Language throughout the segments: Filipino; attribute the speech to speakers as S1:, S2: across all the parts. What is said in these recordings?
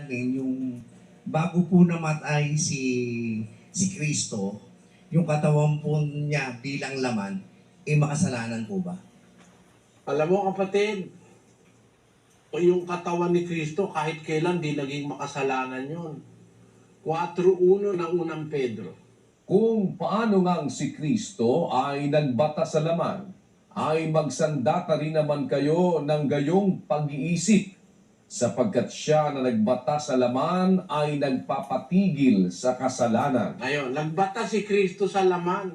S1: natin yung bago po namatay si si Kristo, yung katawan po niya bilang laman, eh makasalanan po ba?
S2: Alam mo kapatid, o yung katawan ni Kristo kahit kailan di naging makasalanan yon. 4.1 ng unang Pedro.
S3: Kung paano ngang si Kristo ay nagbata sa laman, ay magsandata rin naman kayo ng gayong pag-iisip, sapagkat siya na nagbata sa laman ay nagpapatigil sa kasalanan.
S2: Ayun, nagbata si Kristo sa laman.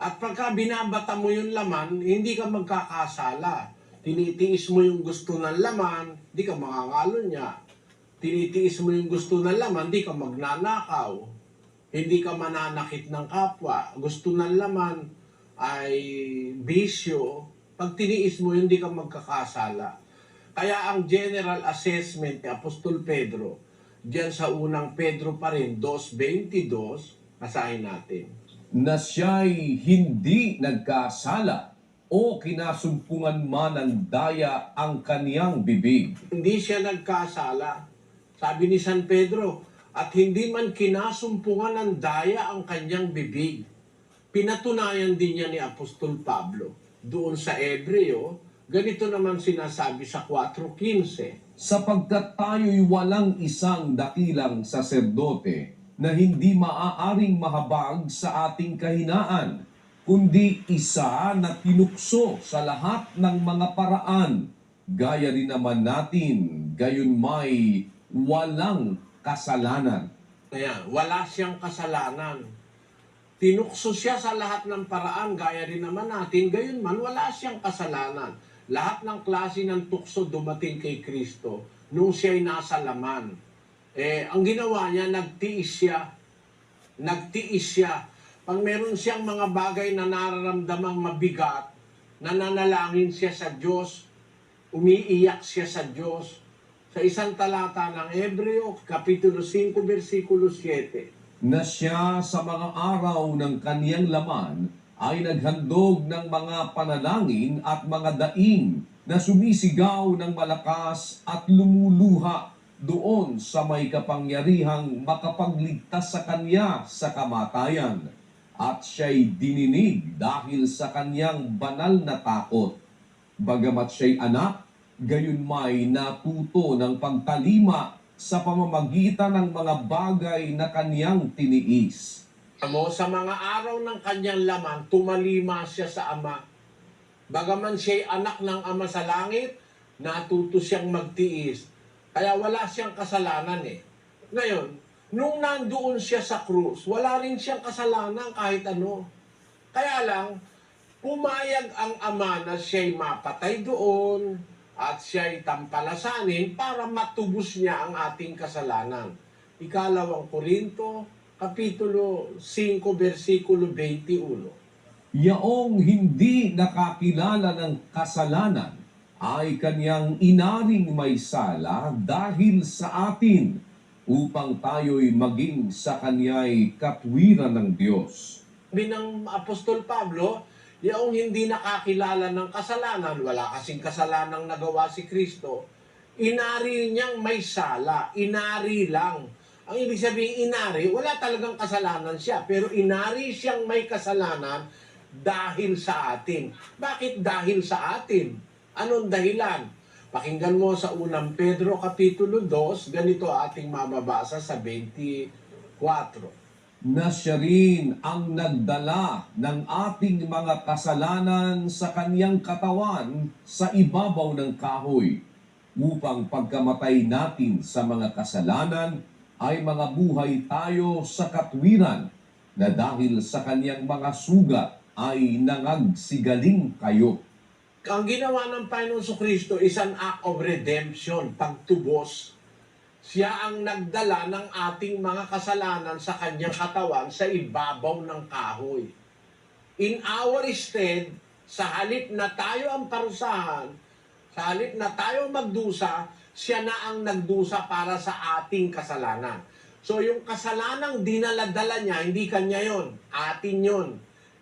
S2: At pagka binabata mo yung laman, hindi ka magkakasala. Tinitiis mo yung gusto ng laman, di ka makakalo niya. Tinitiis mo yung gusto ng laman, di ka magnanakaw. Hindi ka mananakit ng kapwa. Gusto ng laman ay bisyo. Pag tiniis mo, hindi ka magkakasala. Kaya ang general assessment ni Apostol Pedro, diyan sa unang Pedro pa rin, 2.22, basahin natin.
S3: na siya'y hindi nagkasala o kinasumpungan man ng daya ang kaniyang bibig.
S2: Hindi siya nagkasala. Sabi ni San Pedro, at hindi man kinasumpungan ng daya ang kanyang bibig. Pinatunayan din niya ni Apostol Pablo doon sa Ebreo, ganito naman sinasabi sa 4.15.
S3: sapagkat tayo'y walang isang dakilang saserdote na hindi maaaring mahabag sa ating kahinaan, kundi isa na tinukso sa lahat ng mga paraan, gaya rin naman natin, gayon may walang kasalanan.
S2: Ayan, wala siyang kasalanan. Tinukso siya sa lahat ng paraan, gaya rin naman natin, gayon man, wala siyang kasalanan. Lahat ng klase ng tukso dumating kay Kristo nung siya'y nasa laman. Eh, ang ginawa niya, nagtiis siya. Nagtiis siya. Pag meron siyang mga bagay na nararamdamang mabigat, nananalangin siya sa Diyos, umiiyak siya sa Diyos. Sa isang talata ng Hebreo, Kapitulo 5, versikulo 7.
S3: na siya sa mga araw ng kaniyang laman ay naghandog ng mga panalangin at mga daing na sumisigaw ng malakas at lumuluha doon sa may kapangyarihang makapagligtas sa kanya sa kamatayan. At siya'y dininig dahil sa kanyang banal na takot. Bagamat siya'y anak, gayon may natuto ng pagtalima sa pamamagitan ng mga bagay na kaniyang tiniis.
S2: Mo, sa mga araw ng kanyang laman, tumalima siya sa Ama. Bagaman siya'y anak ng Ama sa langit, natuto siyang magtiis. Kaya wala siyang kasalanan eh. Ngayon, nung nandoon siya sa krus, wala rin siyang kasalanan kahit ano. Kaya lang, pumayag ang Ama na siya'y mapatay doon at siya'y tampalasanin para matubos niya ang ating kasalanan. Ikalawang Korinto, Kapitulo 5, versikulo 21.
S3: Yaong hindi nakakilala ng kasalanan ay kanyang inaring may sala dahil sa atin upang tayo'y maging sa kanya'y katwiran ng Diyos.
S2: Sabi ng Apostol Pablo, yaong hindi nakakilala ng kasalanan, wala kasing kasalanang nagawa si Kristo, inari niyang may sala, inari lang. Ang ibig sabihin inari, wala talagang kasalanan siya, pero inari siyang may kasalanan dahil sa atin. Bakit dahil sa atin? Anong dahilan? Pakinggan mo sa unang Pedro Kapitulo 2, ganito ating mababasa sa 24.
S3: na siya rin ang nagdala ng ating mga kasalanan sa kaniyang katawan sa ibabaw ng kahoy, upang pagkamatay natin sa mga kasalanan ay mga buhay tayo sa katwiran, na dahil sa kaniyang mga sugat ay nangagsigaling kayo.
S2: Ang ginawa ng Panginoon Kristo is an act of redemption, pagtubos. Siya ang nagdala ng ating mga kasalanan sa kanyang katawan sa ibabaw ng kahoy. In our stead, sa halip na tayo ang parusahan, sa halip na tayo magdusa, siya na ang nagdusa para sa ating kasalanan. So yung kasalanang dinaladala niya, hindi kanya yon, atin yon.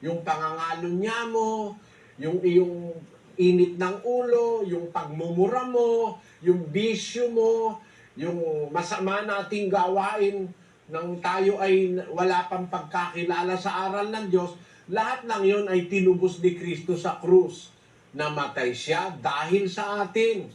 S2: Yung pangangalo niya mo, yung iyong init ng ulo, yung pagmumura mo, yung bisyo mo, yung masama nating gawain nang tayo ay wala pang pagkakilala sa aral ng Diyos, lahat ng yon ay tinubos ni Kristo sa krus. Namatay siya dahil sa atin.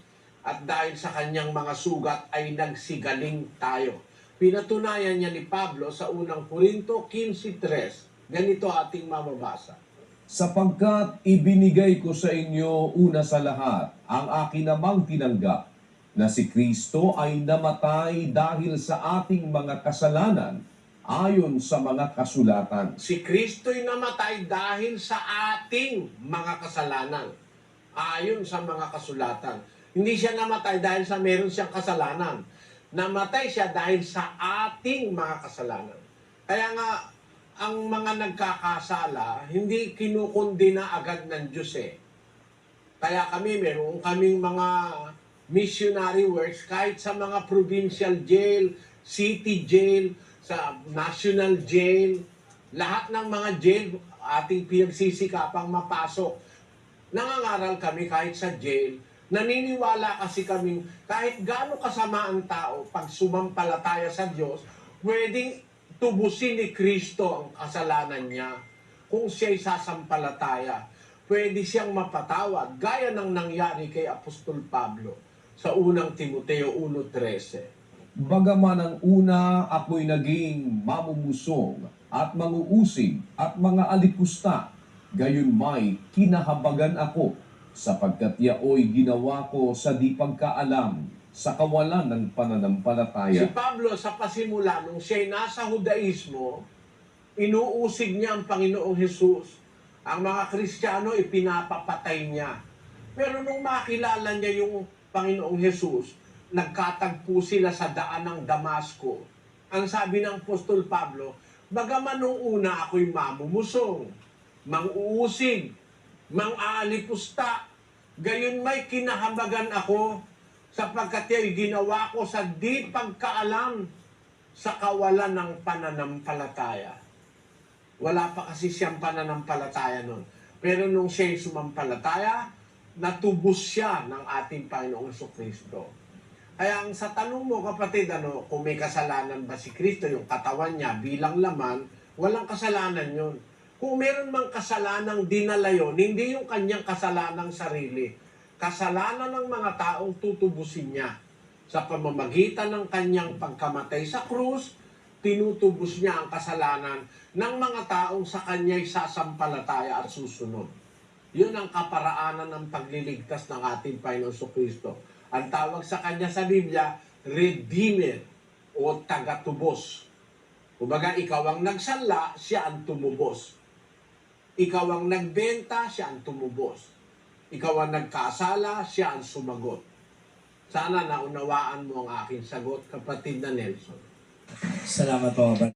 S2: At dahil sa kanyang mga sugat ay nagsigaling tayo. Pinatunayan niya ni Pablo sa unang Korinto 15.3. Ganito ating mamabasa.
S3: Sapagkat ibinigay ko sa inyo una sa lahat ang akin namang tinanggap na si Kristo ay namatay dahil sa ating mga kasalanan ayon sa mga kasulatan.
S2: Si Kristo'y namatay dahil sa ating mga kasalanan. Ayon sa mga kasulatan. Hindi siya namatay dahil sa meron siyang kasalanan. Namatay siya dahil sa ating mga kasalanan. Kaya nga, ang mga nagkakasala, hindi kinukundina agad ng Diyos eh. Kaya kami, meron kaming mga missionary works kahit sa mga provincial jail, city jail, sa national jail, lahat ng mga jail ating pinagsisikapang mapasok. Nangangaral kami kahit sa jail. Naniniwala kasi kami kahit gaano kasama ang tao pag sumampalataya sa Diyos, pwedeng tubusin ni Kristo ang kasalanan niya kung siya'y sasampalataya. Pwede siyang mapatawad gaya ng nangyari kay Apostol Pablo sa unang Timoteo 1.13.
S3: Bagaman ang una ako'y naging mamumusong at manguusig at mga alipusta, gayon may kinahabagan ako sapagkat yaoy ginawa ko sa di pagkaalam sa kawalan ng
S2: Si
S3: pananampalataya.
S2: Pablo sa pasimula, nung siya'y nasa Hudaismo, inuusig niya ang Panginoong Hesus. Ang mga Kristiyano, ipinapapatay niya. Pero nung makilala niya yung Panginoong Hesus, nagkatagpo sila sa daan ng Damasco. Ang sabi ng Apostol Pablo, bagaman nung una ako'y mamumusong, manguusig, mang-aalipusta, gayon may kinahabagan ako sapagkat yung ginawa ko sa di pagkaalam sa kawalan ng pananampalataya. Wala pa kasi siyang pananampalataya nun. Pero nung siya'y sumampalataya, natubos siya ng ating Panginoong Kristo. Kaya ang sa tanong mo kapatid, ano, kung may kasalanan ba si Kristo, yung katawan niya bilang laman, walang kasalanan yun. Kung meron mang kasalanang dinala yun, hindi yung kanyang kasalanang sarili. Kasalanan ng mga taong tutubusin niya. Sa pamamagitan ng kanyang pagkamatay sa krus, tinutubos niya ang kasalanan ng mga taong sa kanya'y sasampalataya at susunod. Yun ang kaparaanan ng pagliligtas ng ating Panginoon Kristo. Ang tawag sa kanya sa Biblia, Redeemer o tagatubos. Kumbaga, ikaw ang nagsanla, siya ang tumubos. Ikaw ang nagbenta, siya ang tumubos. Ikaw ang nagkasala, siya ang sumagot. Sana naunawaan mo ang aking sagot, kapatid na Nelson.
S1: Salamat po,